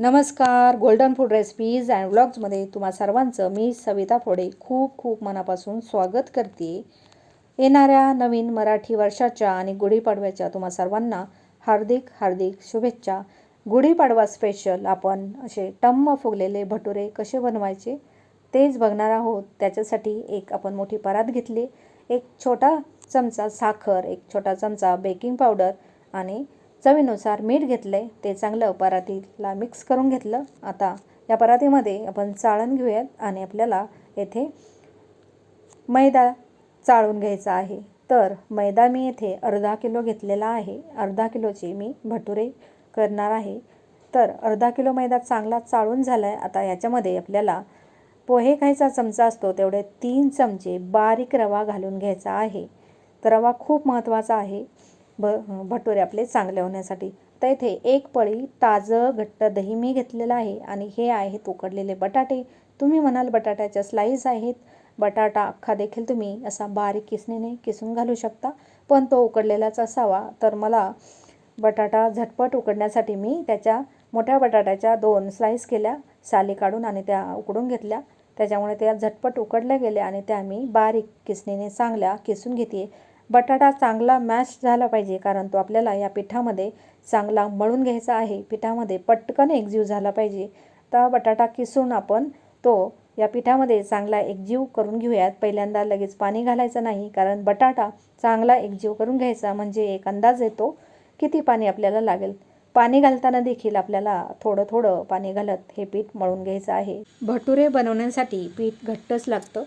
नमस्कार golden food recipes and व्लॉग्समध्ये तुम्हा सर्वांचं मी सविता फोडे खूप खूप मनापासून स्वागत करते. येणाऱ्या नवीन मराठी वर्षाच्या आणि गुढीपाडव्याच्या तुम्हा सर्वांना हार्दिक हार्दिक शुभेच्छा. गुढीपाडवा स्पेशल आपण असे टम्म फुगलेले भटुरे कसे बनवायचे तेच बघणार आहोत. त्याच्यासाठी एक आपण मोठी परात घेतली एक छोटा चमचा साखर एक छोटा चमचा बेकिंग पावडर आणि चवीनुसार मीठ घेतलं आहे ते चांगलं परातीला मिक्स करून घेतलं. आता या परातीमध्ये आपण चाळण घेऊयात आणि आपल्याला येथे मैदा चाळून घ्यायचा आहे. तर मैदा मी येथे अर्धा किलो घेतलेला आहे. अर्धा किलोचे मी भटुरे करणार आहे. तर अर्धा किलो मैदा चांगला चाळून झाला आहे आता याच्यामध्ये आपल्याला पोहे खायचा चमचा असतो तेवढे तीन चमचे बारीक रवा घालून घ्यायचा आहे. तर रवा खूप महत्त्वाचा आहे. भ भटुरे आपले चांगले होण्यासाठी. तर इथे एक पळी ताजं घट्ट दही मी घेतलेलं आहे आणि हे आहेत उकडलेले बटाटे. तुम्ही म्हणाल बटाट्याच्या स्लाईस आहेत. बटाटा अख्खा देखील तुम्ही असा बारीक किसणीने किसून घालू शकता. पण तो उकडलेलाच असावा. तर मला बटाटा झटपट उकडण्यासाठी मी त्याच्या मोठ्या बटाट्याच्या दोन स्लाईस केल्या साली काढून आणि त्या उकडून घेतल्या. त्याच्यामुळे त्या झटपट उकडल्या गेल्या आणि त्या मी बारीक किसणीने चांगल्या किसून घेते बटाटा चांगला मॅश झाला पाहिजे कारण तो आपल्याला या पिठामध्ये चांगला मळून घ्यायचा आहे. पिठामध्ये पटकन एकजीव झाला पाहिजे. तर बटाटा किसून आपण तो या पिठामध्ये चांगला एकजीव करून घेऊयात. पहिल्यांदा लगेच पाणी घालायचं नाही कारण बटाटा चांगला एकजीव करून घ्यायचा म्हणजे एक अंदाज येतो किती पाणी आपल्याला लागेल. पाणी घालताना देखील आपल्याला थोडं थोडं पाणी घालत हे पीठ मळून घ्यायचं आहे. भटुरे बनवण्यासाठी पीठ घट्टच लागतं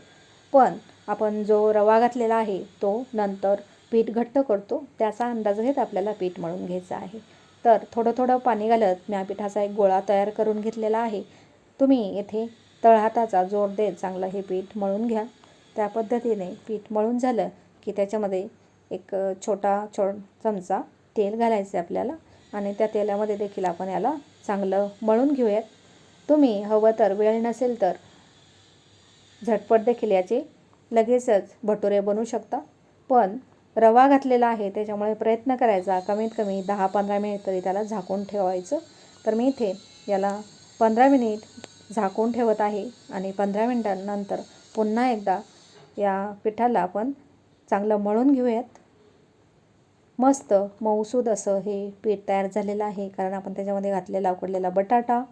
पण आपण जो रवा घातलेला आहे तो नंतर पीठ घट्ट करतो. त्याचा अंदाज घेत आपल्याला पीठ मळून घ्यायचं आहे. तर थोडं थोडं पाणी घालत मी पिठाचा एक गोळा तयार करून घेतलेला आहे. तुम्ही येथे तळहाताचा जोर देत चांगलं हे पीठ मळून घ्या. त्या पद्धतीने पीठ मळून झालं की त्याच्यामध्ये एक छोटा छो चमचा तेल घालायचं आहे आपल्याला आणि त्या तेलामध्ये देखील आपण याला चांगलं मळून घेऊयात. तुम्ही हवं तर वेळ नसेल तर झटपट देखील याचे लगेचच भटुरे बनवू शकता. पण रवा घातलेला आहे त्याच्यामुळे प्रयत्न करायचा. कमीत कमी दहा पंधरा मिनिट तरी त्याला झाकून ठेवायचं. तर मी इथे याला पंधरा मिनिट झाकून ठेवत आहे आणि पंधरा मिनिटांनंतर पुन्हा एकदा या पिठाला आपण चांगलं मळून घेऊयात. मस्त मऊसूद असं हे पीठ तयार झालेलं आहे कारण आपण त्याच्यामध्ये घातलेला उकडलेला बटाटा.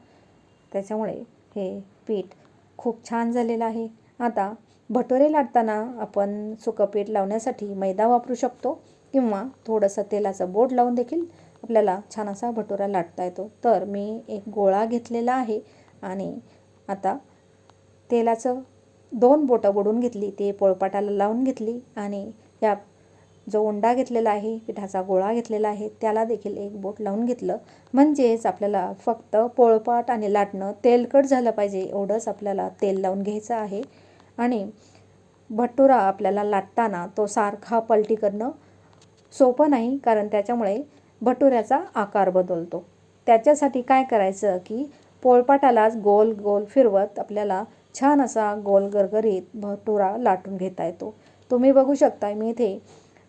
त्याच्यामुळे हे पीठ खूप छान झालेलं आहे. आता भटोरे लाटताना आपण सुकं पीठ लावण्यासाठी मैदा वापरू शकतो किंवा थोडंसं तेलाचं बोट लावून देखील आपल्याला छान असा भटोरा लाटता येतो. तर मी एक गोळा घेतलेला आहे आणि आता तेलाचं दोन बोटं बुडून घेतली ते पोळपाटाला लावून घेतली आणि या जो उंडा घेतलेला आहे पिठाचा गोळा घेतलेला आहे त्याला देखील एक बोट लावून घेतलं. म्हणजेच आपल्याला फक्त पोळपाट आणि लाटणं तेलकट झालं पाहिजे एवढंच आपल्याला तेल लावून घ्यायचं आहे. आणि भटुरा आपल्याला लाटताना तो सारखा पलटी करणं सोपं नाही कारण त्याच्यामुळे भटुऱ्याचा आकार बदलतो. त्याच्यासाठी काय करायचं की पोळपाटालाच गोल गोल फिरवत आपल्याला छान असा गोल गरगरीत भटुरा लाटून घेता येतो. तुम्ही बघू शकता मी इथे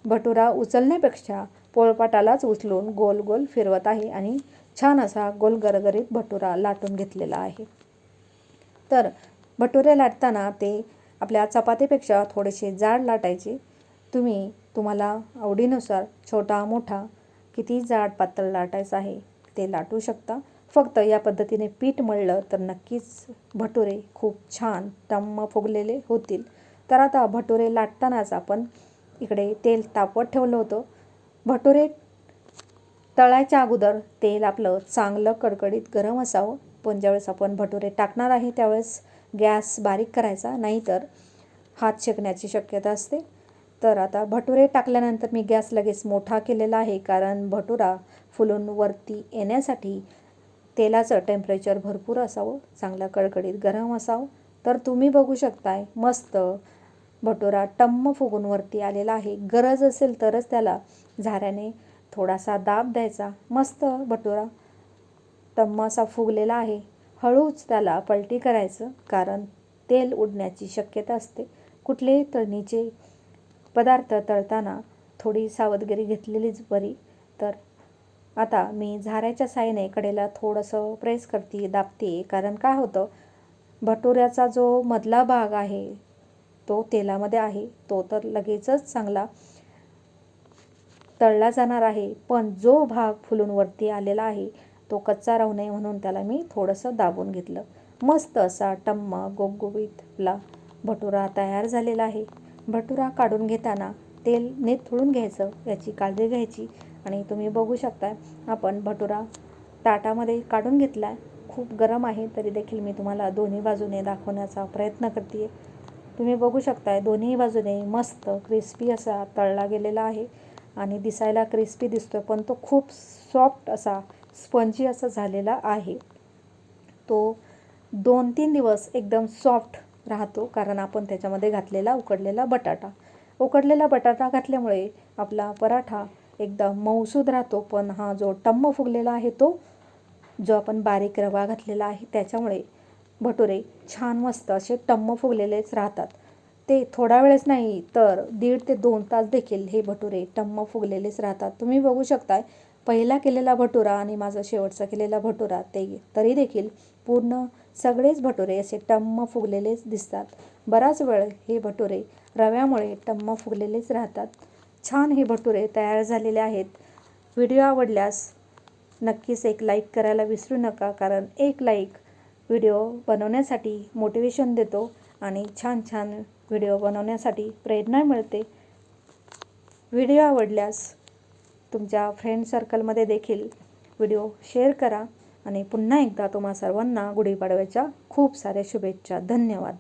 भटुरा उचलण्यापेक्षा पोळपाटालाच उचलून गोल गोल फिरवत आहे आणि छान असा गोल गरगरीत भटुरा लाटून घेतलेला आहे. तर भटुरे लाटताना ते आपल्या चपातीपेक्षा थोडेसे जाड लाटायचे. तुम्ही तुम्हाला आवडीनुसार छोटा मोठा किती जाड पातळ लाटायचं आहे ते लाटू शकता. फक्त या पद्धतीने पीठ मळलं तर नक्कीच भटुरे खूप छान टम्म फुगलेले होतील. तर आता भटुरे लाटतानाच आपण इकडे तेल तापवत ठेवलं होतं. भटुरे तळायच्या अगोदर तेल आपलं चांगलं कडकडीत गरम असावं. पण ज्यावेळेस आपण भटुरे टाकणार आहे त्यावेळेस गॅस बारीक करायचा नाहीतर हात शेकण्याची शक्यता असते. तर आता भटुरे टाकल्यानंतर मी गॅस लगेच मोठा केलेला आहे कारण भटुरा फुलून वरती येण्यासाठी तेलाचं टेम्परेचर भरपूर असावं चांगलं कडकडीत गरम असावं. तर तुम्ही बघू शकताय मस्त भटुरा टम्म फुगून वरती आलेला आहे. गरज असेल तरच त्याला झाऱ्याने थोडासा दाब द्यायचा. मस्त भटुरा टम्म असा फुगलेला आहे. हळूच त्याला पलटी करायचं कारण तेल उडण्याची शक्यता असते. कुठलेही तळणीचे पदार्थ तळताना थोडी सावधगिरी घेतलेलीच बरी. तर आता मी झाऱ्याच्या साईने कडेला थोडंसं प्रेस करते दाबते कारण काय होतं? भटुऱ्याचा जो मधला भाग आहे तो तेलामध्ये आहे. तो तर लगेचच चांगला तळला जाणार आहे. पण जो भाग फुलून वरती आलेला आहे तो कच्चा राहू नये म्हणून त्याला मी थोडंसं दाबून घेतलं. मस्त असा टम्म गोगुबीतला भटुरा तयार झालेला आहे. भटुरा काढून घेताना तेल निथळून घ्यायचं याची काळजी घ्यायची. आणि तुम्ही बघू शकता आपण भटुरा ताटामध्ये काढून घेतला आहे खूप गरम आहे तरी देखील मी तुम्हाला दोन्ही बाजूने दाखवण्याचा प्रयत्न करते तुम्ही बघू शकताय दोन्ही बाजूने मस्त क्रिस्पी असा तळला गेलेला आहे. आणि दिसायला क्रिस्पी दिसतो पण तो खूप सॉफ्ट असा स्पंजी असा झालेला आहे. तो दोन तीन दिवस एकदम सॉफ्ट राहतो कारण आपण त्याच्यामध्ये घातलेला उकडलेला बटाटा. उकडलेला बटाटा घातल्यामुळे आपला पराठा एकदम मऊसूद राहतो पण हा जो टम्म फुगलेला आहे तो जो आपण बारीक रवा घातलेला आहे त्याच्यामुळे भटुरे छान मस्त असे टम्म फुगलेलेच राहतात. ते थोडा वेळच नाही तर दीड ते दोन तास देखील हे भटुरे टम्म फुगलेलेच राहतात. तुम्ही बघू शकताय पहिला केलेला भटुरा आणि माझा शेवटचा केलेला भटुरा ते तरी देखील पूर्ण सगळेच भटुरे असे टम्म फुगलेलेच दिसतात. बराच वेळ हे भटुरे रव्यामुळे टम्म फुगलेलेच राहतात. छान हे भटुरे तयार झालेले आहेत. व्हिडिओ आवडल्यास नक्कीच एक लाईक करायला विसरू नका कारण एक लाईक व्हिडिओ बनवण्यासाठी मोटिवेशन देतो आणि छान छान व्हिडिओ बनवण्यासाठी प्रेरणा मिळते. व्हिडिओ आवडल्यास तुमच्या फ्रेंड सर्कलमध्ये देखील व्हिडिओ शेअर करा. आणि पुन्हा एकदा तुम्हा सर्वांना गुढीपाडव्याच्या खूप साऱ्या शुभेच्छा. धन्यवाद.